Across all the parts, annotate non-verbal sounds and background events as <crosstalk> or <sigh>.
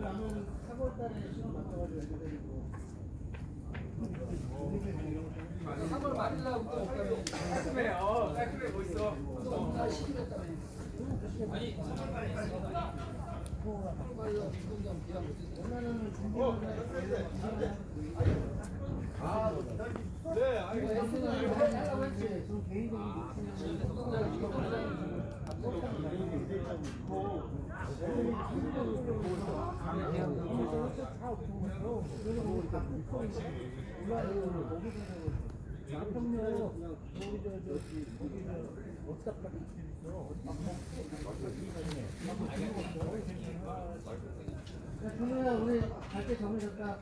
나는 3월달에 시험 맞춰가지 고 애들 데리고 3월 말일날 운동 없다며. 깔끔해, 어, 깔끔해, 멋있어. 운동 시키겠다며. 아니, 3월 말에 3월 말에 운동장 비하 못해서. 원하는 준비를 아, 네, 알겠습니다. 좀 준호야 우리 갈때 정해졌다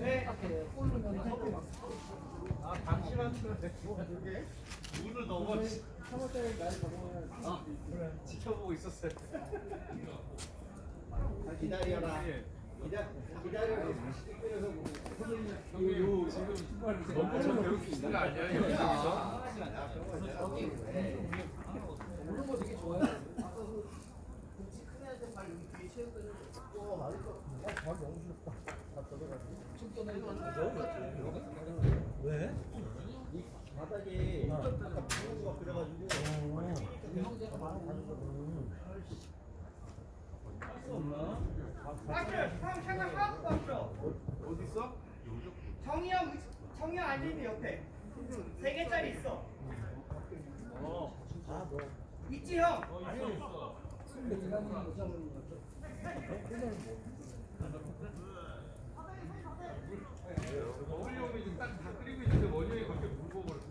네. 아, 잠시만. 눈을 넘어 3월달에 날 잡으면 지켜보고 있었어요. 기다려라. 예. 기다 기다려. 요, 요, 지금 너무 저 괴롭히시는 거 아니에요? 여기서? 오는 거 되게 좋아요. 왜? 이 바닥에 그래가지고 맞아요. 형 있어? 정이 형, 정이 형 앉아있는 옆에. 세 개짜리 있어. 있지 형? 어 형이 지금 딱다 끓이고 있는데 원영이 갑자기 물 부어버렸어.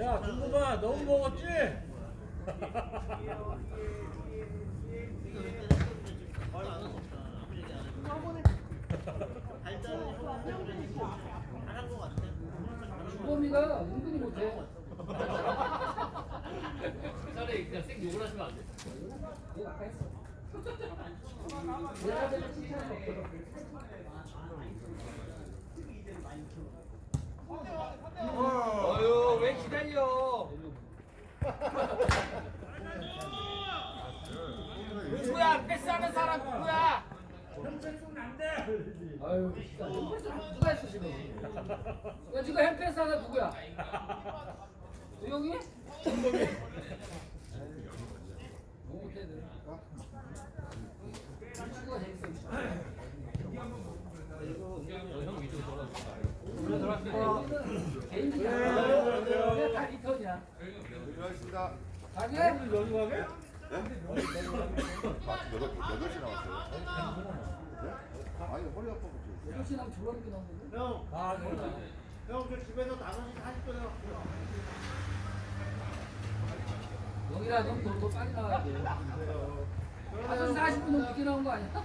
야, 중구봐, 너무 먹었지? 주범이가 은근히 못해. 차라리 그냥 생 욕을 하시면 안 돼. 내가 아까 했어. 제가 칭찬을 없거든. 어휴, 왜 기다려? 누구야? 패스하는 사람 누구야? 아유, 진짜. 누가 했어, 지금? 야, 지금 햄패스 하나 누구야? 우영이? 너무 못해, 너. 축구가 재밌어. 형 위쪽으로 이거는 개인기야. 그냥 다 리턴이야. 수고하셨습니다. 가게? 여기 가게? 여덟 시 나왔어요. 네? 아니 허리 아파 지 8시 나면 졸라 늦게 나오는데? 형, 아, 여기 형, 저 집에서 5시 40분에 왔어요. 영이라 넌더 더 빨리 나와야 돼. 5시 40분 너무 늦게 나온 거 아니야?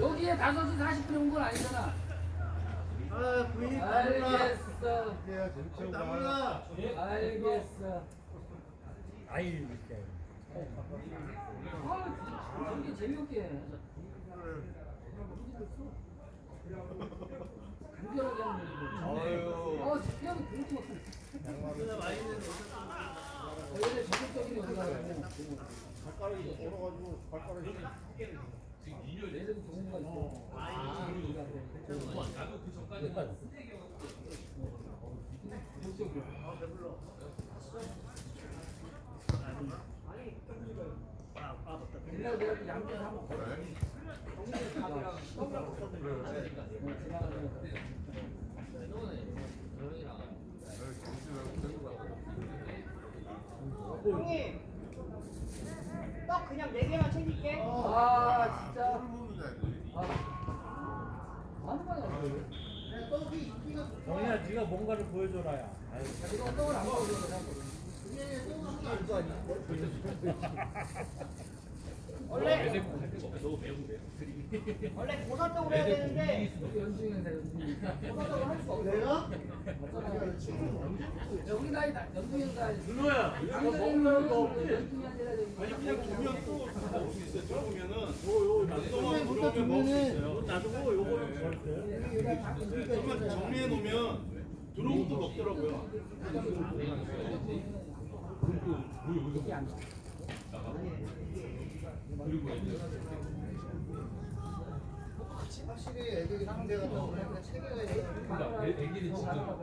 여기에 5시 40분에 온건 아니잖아. 아, 부인 알겠어. 야, 재밌게 나무나. 알겠어. 아이, 이렇게. 아, 저게 재미없게 해. 간결하게 하는 거지. 아유. 어, 태양이 그렇게 막. 원래 적극적인 여기가 발가락이 얼어가지고 발가락이. 얘들은 좋은 경우가 있어. 아, 나도 그 전까지 옛날에 내가 그 양재 한번 걸어. 형님 떡 그냥 네 개만 챙길게 아 진짜. 먹는데. 아. 하는 거야. 정이야 네가 뭔가를 보여줘라 야. 아유. <laughs> 원래 원래 고사떡으로 해야 되는데 연중이. 고사떡을 할 수가 없어 내가? 여기 나이 나 연중이 행사. 준호야 이거 연중이 먹는 거 없지? 연중이 아니라 저기. 아니 그냥 두면 또 먹을 수 있어요. 들어오면은 요요 먹을 수 있어요. 놔두고 요거는 절대. 그러면 정리해 놓으면 들어오면 또 먹더라고요. 확실히 애들이 상대 같다 보니까 체계가 있어. 그러니까 애- 애기는 진짜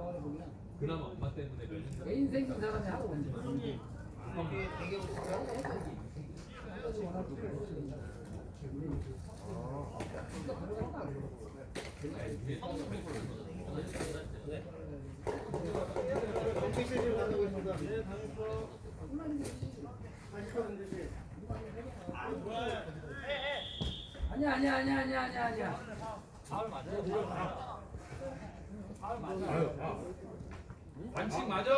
그나마 엄마 때문에 몇 애인 생긴 사람이 하고 거야. 이게 되게 정치실을 가지고 있습니다. 아니야 아니야 아니야 아니야 아니야 아니야. 반칙 맞아.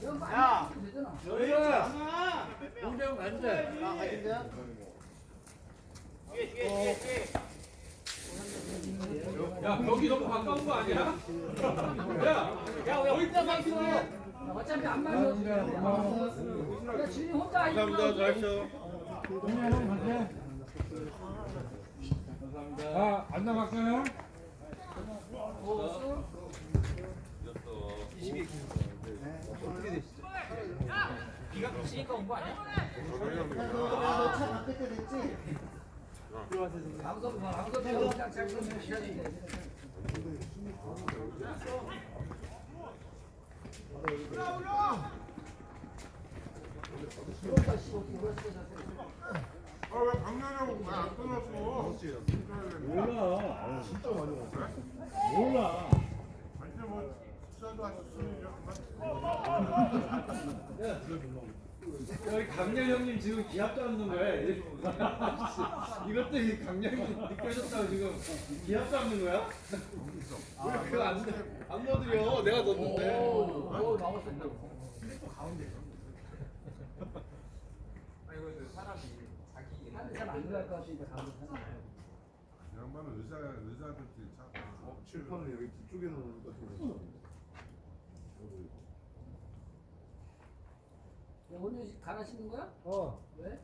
이건 빨리 야. 하면 되잖아. 여기가 공장 간대. 아, 가진다? 뒤에 뒤에 뒤에 뒤에 야 벽이 너무 가까운 거 아니야? 야, 야 왜 혼자 서 있어? 어차피 안 거. 야 진이 혼자 아니야. 감사합니다. 잘하셔. 아, 안 나갈까요? 온거 아왜 강렬하고 왜안 끊었어? 몰라. 진짜 많이 먹었어. 몰라. 아니 뭐 식사도 하셨으면 여기 강렬 형님 지금 기합 잡는 거야? <laughs> 이것도 이 강렬 형님 느껴졌다고 지금 기합 잡는 거야? 왜 <laughs> 그거 안, 안 넣어드려? 내가 넣었는데. 오, 나왔어. 사람이 잘안 들어갈 것 같으니까 가운데 사람. 양반은 의사 의사한테 차. 어, 칠판은 여기 뒤쪽에 놓는 것 같은데. 오늘 신는 거야? 어, 왜?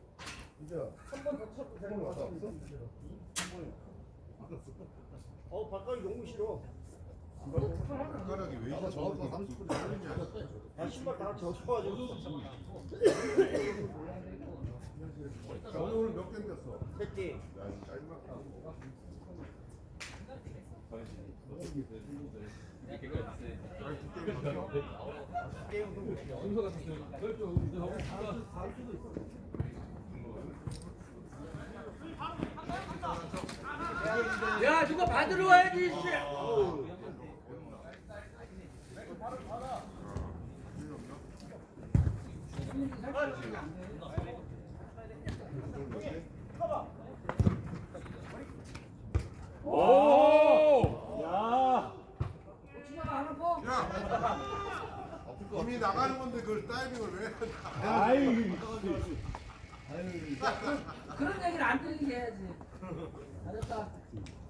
이제 한번더 쳐도 되는 거 같아. 어, 바깥이 너무 싫어. 손가락이 왜 이렇게 저거 30분 걸리냐? 아, 신발 다. 오늘 몇. 야, 이 짜증났다. 아니, 두 게임 겼어 순서 같은 야 누가 받으러 와야지. 씨. 오. 야.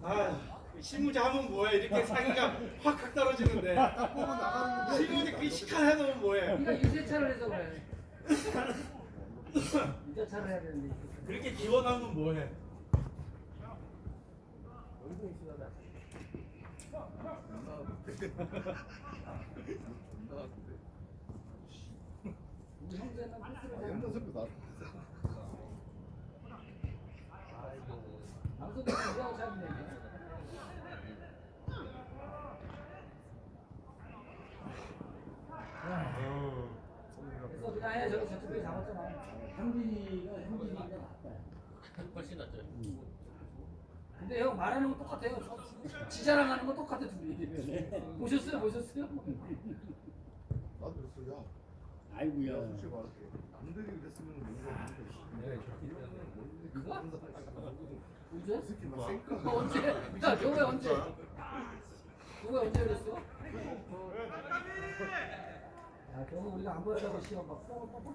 아, 실무자 하면 뭐해? 이렇게 사기가 확확 떨어지는데. 실무자 그 시간 해놓으면 뭐해? 네가 유세차를 해서 그래. 유세차를 해야 되는데. 그렇게 기원하면 뭐해? 우리 형제는 옛날 새끼 나. 감독이 누가 잡는 그래 서 그냥 해 저기 저쪽에 잡았잖아. 현진이가 현진이가 낫다. 훨씬 낫죠. 근데 형 말하는 거 똑같아요. 저- 지 자랑 하는 거 똑같아 둘이. 보셨어요? 보셨어요? 나도 그랬어 야 아이고야. 솔직히 말할게 남들이 그랬으면 뭔가 누가? 언제? 이 새끼 막 쌩까 그거 언제? 야, 저거 언제? 그거 언제 그랬어? 야, 저거 우리가 안 보여다가 시험 막.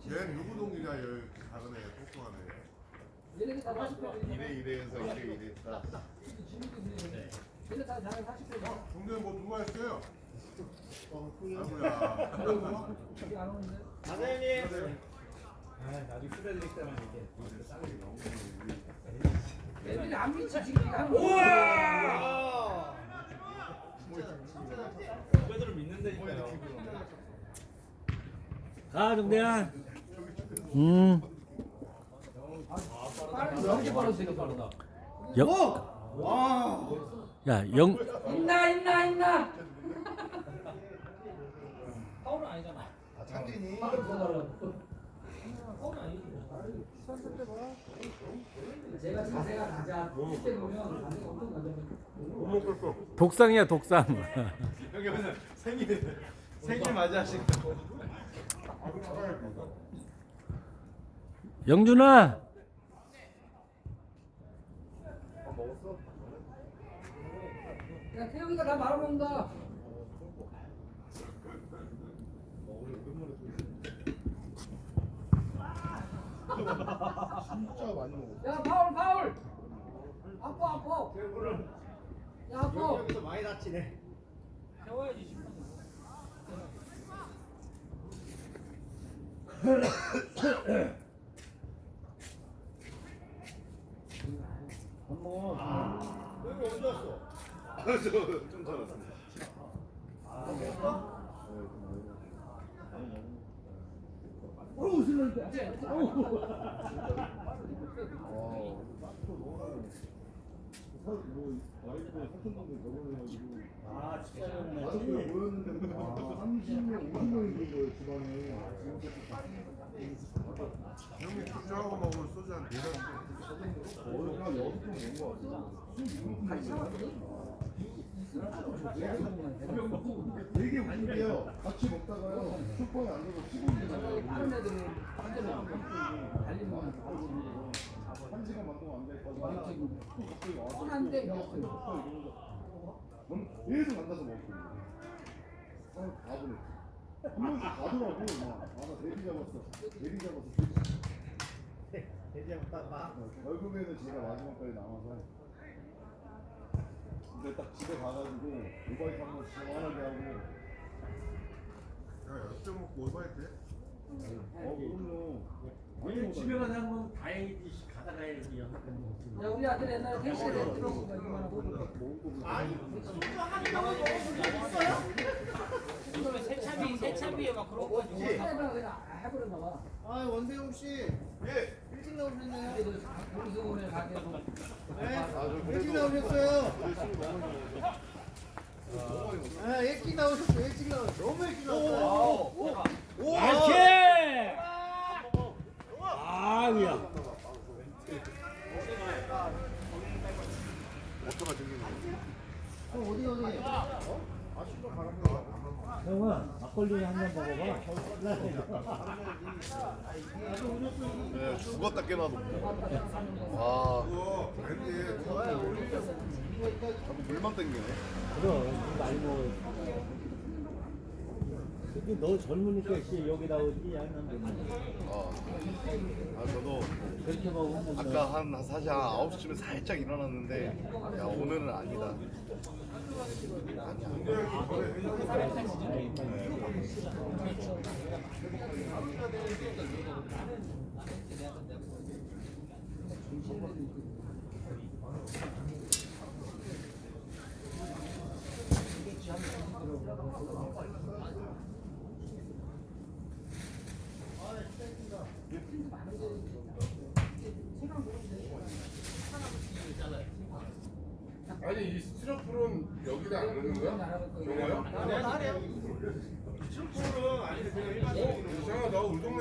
얘는 누구 동이냐 여기 작은 애 똑똑한 애 얘네들 다 40대. 이래 이래해서 이래 이래했다 얘네 다 잘해 40대. 중대 뭐 누가 했어요? 어, 아이고야 저기 안 오는데. 사장님. 아 나중에 후배들 때만 이렇게. 애들이 안 미쳐 지금 이거. 우와. 후배들을 믿는다니까요. 가 정대야. 음. 영. 와. 야 영. 있나 있나 있나. 파울은 아니잖아. 아 제가 자세가 가자. 그때 보면 자세가 엄청 가자. 독상이야 독상. 여기 오늘 생일 생일 맞이하시는 영준아. 야 태영이가 나 말아먹는다. 진짜 많이 먹었어 야 파울 파울. 아파 아파. 야 아파. 여기서 많이 다치네. 세워야지. 여기 왔어? 저좀 전에. 어우. 아 진짜 가족들 모였는데 30명 형이 주주하고 먹으면 소주 한 4잔 어디가 여섯 병 먹은 거 같아 되게 웃기게요. 같이 먹다가요 거예요 다른 애들은 완전 달리면 한 시간 반 동안 앉아있다가 또 갑자기 와서. 먹자 이러면서 계속 앉아서 먹었 한 4분에 한 번씩 가더라고 막아나 대리 잡았어 대리 잡았어 대지 잡았다. 어, 결국에는 제가 마지막까지 남아서 근데 딱 집에 가가지고 오바이트 한번 시원하게 하고 야 역전 먹고 오바이트 해? 어 그럼요 아니 집에 가서 한번 다행이지 가다 가야지. 야 우리 아들 옛날에 택시에 내들어온 거 이만한 거. 요 즘에 세차비 세차비에 막 그런 거 가지고. 그냥 해버렸나 봐. 아 원세용 씨. 예. 일찍 나오셨네요. 가게도. 네. 일찍 나오셨어요. 아 일찍 나오셨어요. 일찍 나오셨어요. 너무 일찍 나왔어요. 오. 나이스. 생기는 거야 어디 어디? 형아 막걸리 한잔 먹어봐. 네 죽었다 깨나도. 자꾸 물만 땡기네. 그럼 많이 먹어. 근데 너 젊으니까 씨 여기 나오지 양남 아, 아 저도 그렇게 먹으면 너- 아까 한 사실 한 9시쯤에 살짝 일어났는데 야 오늘은 아니다 중심을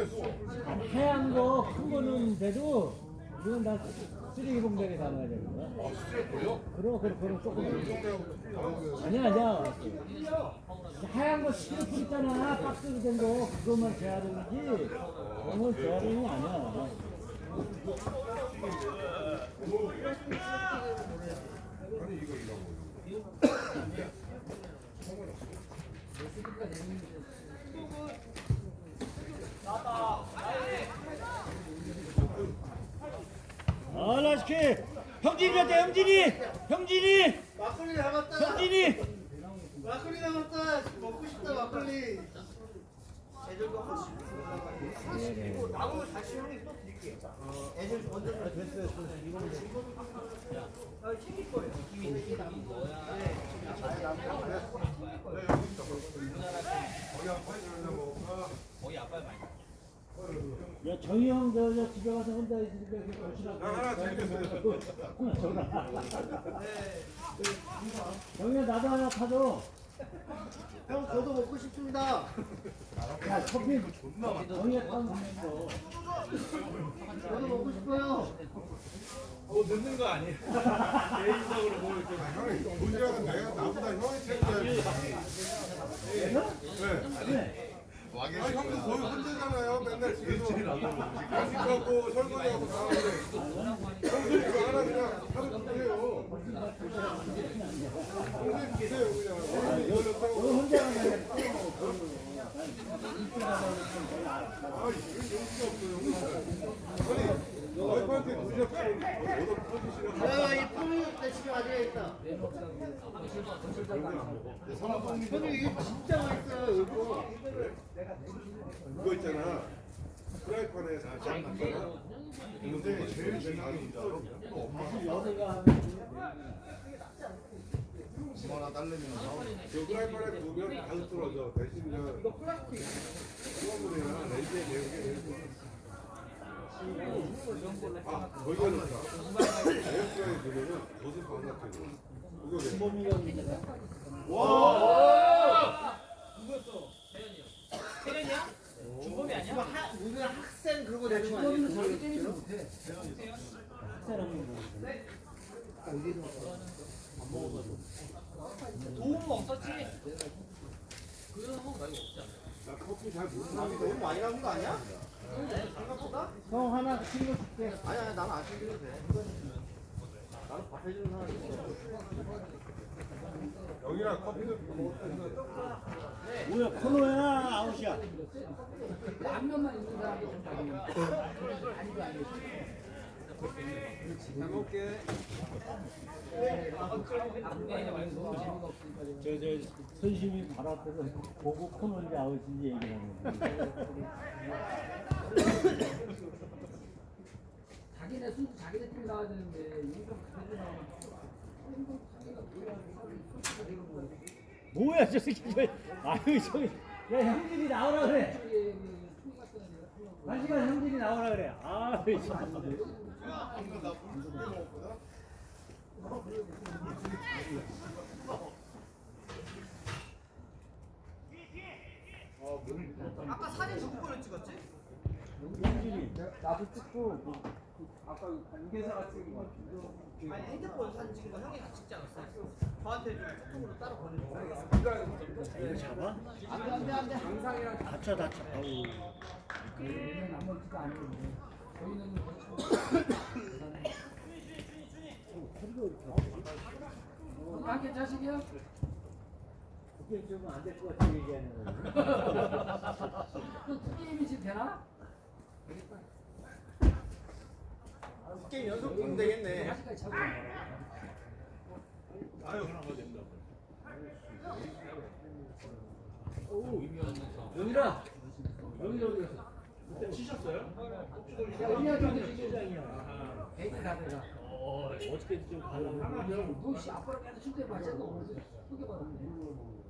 이상하다 우리 동네 써 하얀 거큰 거는 돼도 이건 다 쓰레기 봉다리에 담아야 되는 거야. 아 스티로폼이요? 그럼 그럼 그럼 조금 아니야 아니야. 하얀 거 시럽 있잖아 박스로 된 거 그것만 재활용이지. 그건 재활용이 아니야. 아니 이거 이거 아 라스키 형진이한테 형진이 형진이 막걸리 남았다. 형진이 막걸리 남았다. 먹고 싶다 막걸리. 애들도 하나씩 하나씩 남으면 다시 형이 또 드릴게요. 애들 먼저 됐어요. 이거는 아, 챙길 거예요. 거의 아빠의 많이. 야 정희 형 저 저 집에 가서 혼자 있으니까 이렇게 도시락 나 하나 드리겠습니다 정희야 나도 하나 타줘. 형 저도 먹고 싶습니다. 야 커피. 정희야 타면 있어. 저도 먹고 싶어요. 어 늦는 거 아니에요? 개인적으로 뭐 이렇게 형이 문제는 내가 나보다 형이 챙겨야지. 그래 아 형도 거의 혼자잖아요. 맨날 집에서 야식하고 설거지하고 다 하는데. 형도 이거 하나 그냥 하루 주세요. 형님 주세요 그냥. 가면 아 이건 용기가 없어 형님 아니 와이프한테 도시락 얻어 터지시라고 야, 이 푸른 내 집에 가져야겠다. 형님 이게 진짜 맛있어요. 이거. 그거 있잖아. 프라이팬에 살짝 놨잖아 근데 제일 제일 많이 엄마나 딸내미는 그 프라이팬에 구우면 다 으스러져 대신 그냥 수화물이나 레이지에 내는 게 제일 좋아 아 거기가 좋다 에어프라이에 두면은 겉은 바삭해져 그거 내 태연이야? 중범이 아니야? 하, 우리는 학생 그거 내는 거 주머니는 아니에요? 저렇게 못해. 도움 없었지? 나 커피 잘못 남이 너무 많이 남은 거 아니야? 생각보다? 형 하나 친구 줄게 아니 아니 나는 안 챙겨도 돼. 나는 밥 해주는 사람이 있어. 영이랑 커피도 뭐야 코너야 아웃이야 한 명만 있는 사람이 좀 다르네. 아니도 아니고. 잘 먹게. 너무 재미가 없으니까 지금. 저저 선심이 바로 앞에서 보고 코너인지 아웃인지 얘기를 하는 자기네 순 자기네 팀 나와야 되는데 여기서 가지고 나오면 뭐야 저 새끼 저 아유 저기 야 형진이 나오라 그래. 하려고 한시간 형진이 나오라 그래. 아유 참 아까 사진 누구 거를 찍었지? 형진이 나도 찍고 아까 그 관계사가 찍은 거 같은데. 아니 핸드폰 사진 찍은 거 형이 다 찍지 않았어? 저한테 좀 카톡으로 따로 보내줘. 이거 잡아? 안돼 안돼 안돼. 영상이랑 다쳐 다쳐 아우 자식이야? 그게 좀 안 될 것 같아 얘기하는 거그 게임이 지금 되나? 게임 연속 보면 되겠네. 아직까지 차고 영이라 여기 여기 그때 치셨어요? 언니가 저기 베이트 다 들어가 어떻게 좀 가려고? 너씨 아빠랑 계속 쉴때 맞아? 너 크게 받았네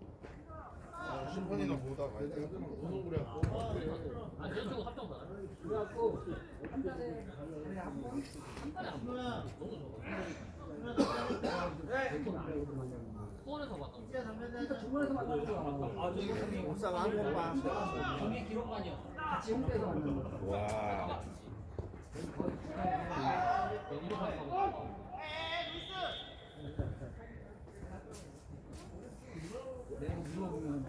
심판이나 보다 많이 소송부리 아, 저쪽은 합정 받아. 그래갖고 한 달에 그래 한번 한 달에 한 번. 수원에서 봤던 거. 그러니까 중간에서 만난 거야. 아, 저기 한번 봐. 경기 기록관이요. 같이 홍대에서 만난 거야. 와. 내가 물어보면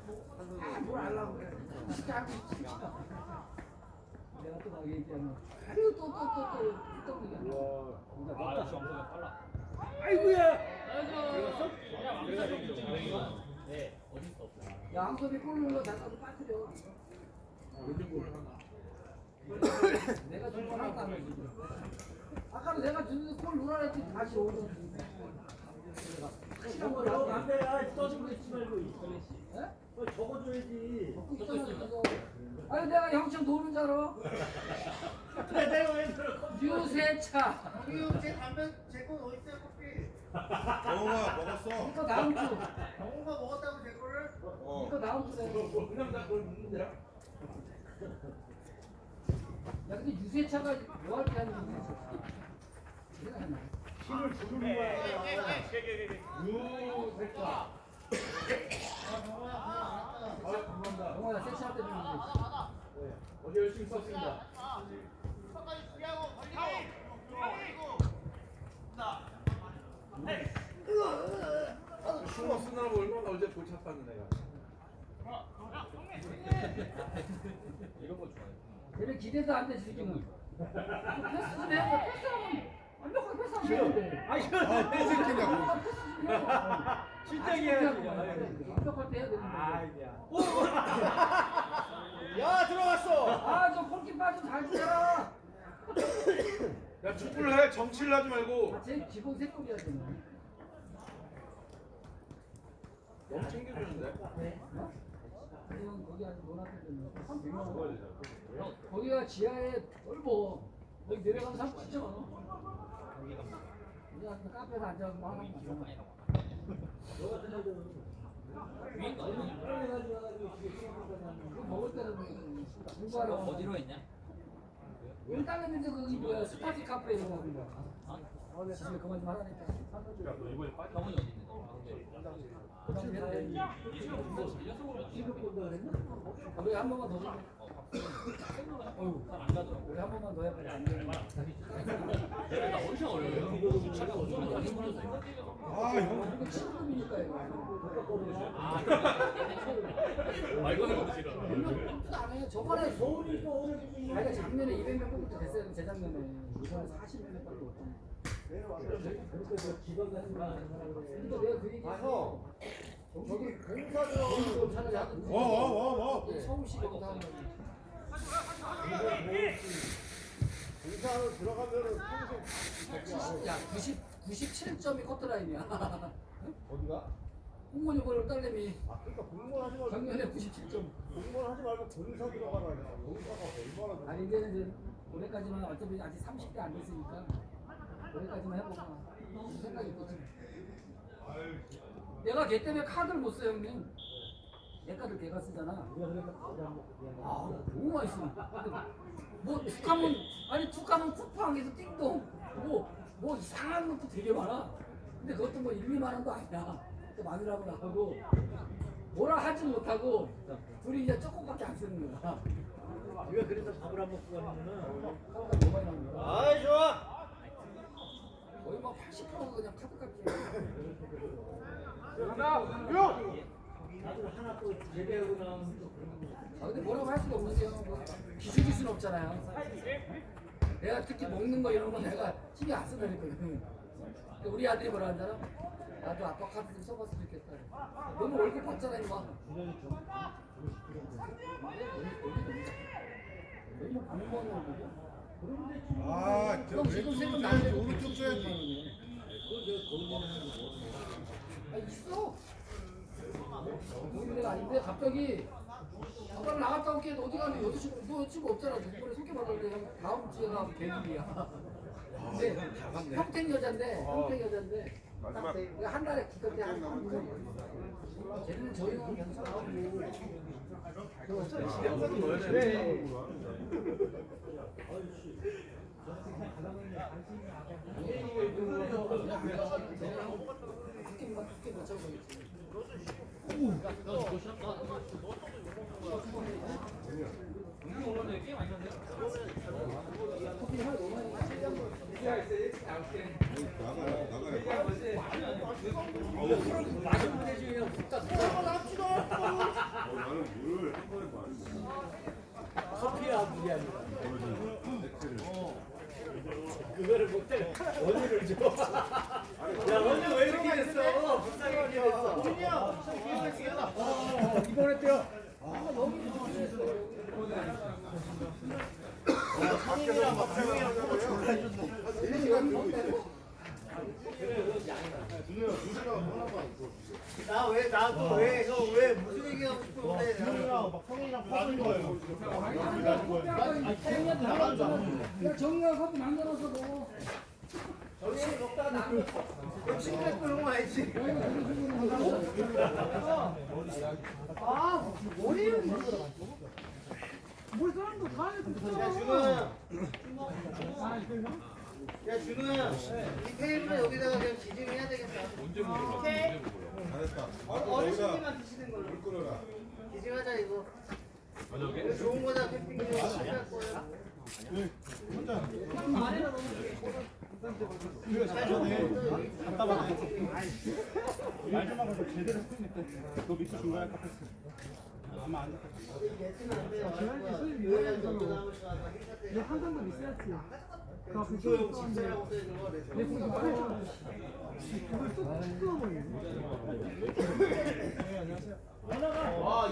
아뭘 알라고 그래. 진짜. 내가 또막 얘기하면 아유 또또 또또 얘기하는 아, 역시 엄청 빨라. 아이고야. 아이고. 그냥 왕자 정도 네, 어디 있어? 야 한컵에 꼴 넣은 거 잠깐 빠뜨려. 내가 준건 한다며 지금. 아까도 내가 주는 꼴 넣으라 했더니 다시 오더니. 확실한 거 저거 나와. 안돼 아 떠들고 있지 말고 예? 어, 적어줘야지 먹고 있잖아. 아니 내가 형청 노는 줄 알아? 그래 내가 왜 유세차. 우리 제 담배 제거 어디 있어요 커피? 정우가 먹었어. 이거 다음 주. 정우가 먹었다고 제 거를? 어. 이거 다음 주에. 그냥 나 그걸 묻는데요? 야 근데 유세차가 뭐할 때 하는 유세차? 내가 하나. 힘을 주는 거야 유 때. 어제 열심히 썼습니다 쓰느라고 얼마나 어제 내가. 이런 거 좋아해. 얘는 기대도 안 돼, 지금. <laughs> 패스 좀 해. 패스하면 완벽하게 패스하면 되는데. 아이 새끼냐고. 실장이 해야지 완벽할 때 해야 되는데. 아이야 <laughs> 야 들어갔어. 아, 저 골키퍼 좀잘 주라. 야 축구를 해 정치를 하지 말고. 아, 제 기본 생각이야, 지 너무 챙겨주는데. 아니면 거기 아직 논았거든요. 한 100만 원. 거기가 지하에 넓어. 거기 내려가면 3 진짜 많아. 우리가 그 카페에서 앉아서 뭐 하는 거 위인가? 그거 먹을 때는 공부하러 어디로 했냐? 여기 딸내미인데 거기 뭐야 스타지 카페 이런 거 하는 거야. 어, 내 집에 그만 좀 하라니까. 병원이 어디 있는데? 그만 해야 돼. 우리 한 번만 더 안 가더라고. 우리 한 번만 더 해봐. 안 되는 나 어디서 걸려요? 차가 엄청 많이 걸려서. 아, 형. 이거 친구니까 이거. 아, 말 거는 거 싫어. 안 해. 저번에 서울이 또 오늘 아니 작년에 200명 뽑을 때 됐어요. 재작년에 이번에 40명 밖에 없잖아. 근데 내가 그 얘기해서 저기 공사 들어가는 차라리 하든지 와, 와, 와, 와. 예, 서울시 거기다 하면 공사로 들어가면은 평생 야 90, 97점이 커트라인이야. 어디가? 공무원 이번에 딸내미. 아 그러니까 공무원 하지 말고 작년에 97점. 공무원 하지 말고 공사 들어가라. 공사가 얼마나 아니 이제는 이제 올해까지만 어차피 아직 30대 안 됐으니까 올해까지만 해보자 생각이 있겠지 내가 걔 때문에 카드를 못 써 형님 내 카드 걔가 쓰잖아. 아 너무 맛있어. 뭐 툭하면 아니 툭하면 쿠팡에서 띵동. 뭐, 뭐 이상한 것도 되게 많아. 근데 그것도 뭐 1, 2만 원도 아니야. 또 마누라고 나하고. 뭐라 하지 못하고 둘이 이제 조금밖에 안 쓰는 거야. 우리가 그래서 밥을 안 먹고 가면은 거야? 아이 좋아. 거의 뭐 80%가 그냥 카드값이야 나도 하나 또 제대하고 나오면 또 그런 거 아 근데 뭐라고 할 수가 없는 게요. 뭐 기술일 수는 없잖아요. 내가 특히 먹는 거 이런 거 내가 신경 안 쓰다니까. 근데 우리 아들이 뭐라 하잖아. 나도 아빠 카드 좀 써봤으면 좋겠다. 너무 월급 받잖아 이거. 거. 아, 저 형 지금 왼쪽 세금 써야지, 나는데 오른쪽 써야지. 아 있어. 문제가 아닌데 갑자기 아빠를 나갔다 올게 어디 가니 여자친구 너 여자친구 없잖아 이번에 소개받았는데 형 다음 주에가 개국이야. 근데 평택 여잔데 평택 여잔데 딱 내- 한 달에 기껏 때한 3년 쟤는 저희는 괜찮아. 네. 안 쳤네. 커피 하나 너무 많이 마시면 되지 그냥 붓다 어, 나는 물을 한 번에 마시고 커피야 물이 아니라. 액체를 그 거를 못해. <laughs> 원유를 줘. 야 원유 왜 이렇게 됐어? 불쌍하게 이렇게 됐어. 어, 이번에 때요. 상인이랑 막 조용이랑 서로 졸라 해줬네. 한 4시간 들고 있어 준호야 2시간 하나만 더 나 왜 나도 왜 형 왜 무슨 얘기하고 싶은데 내가 막 성인이랑 퍼준 거예요. 야 정이가 커피 만들어서 먹어. 정현이 먹다가. 너 친구들 그런 거 알지? 아 머리를 뭘 사람도 다 해. 야 준호야. 야 준호야. 이 테이블 여기다가 그냥 지짐해야 되겠다. 오케이. 어, 어르신들만 드시는 걸로. 물 끓여라 기증하자 이거. 좋은 거다 캠핑 좀 시작할 거야. 말좀 하고 제대로 했는데 너 밑에 중간에 깎았어. 아마 안 예스는 안 돼요. 요양 정도 남을 거 같아. 행사 때. 한 잔도 있어야지. 그거 진짜라고 써있는 거 내. 내 손도 빨리 그걸 또 뜯어버리네. 와, 이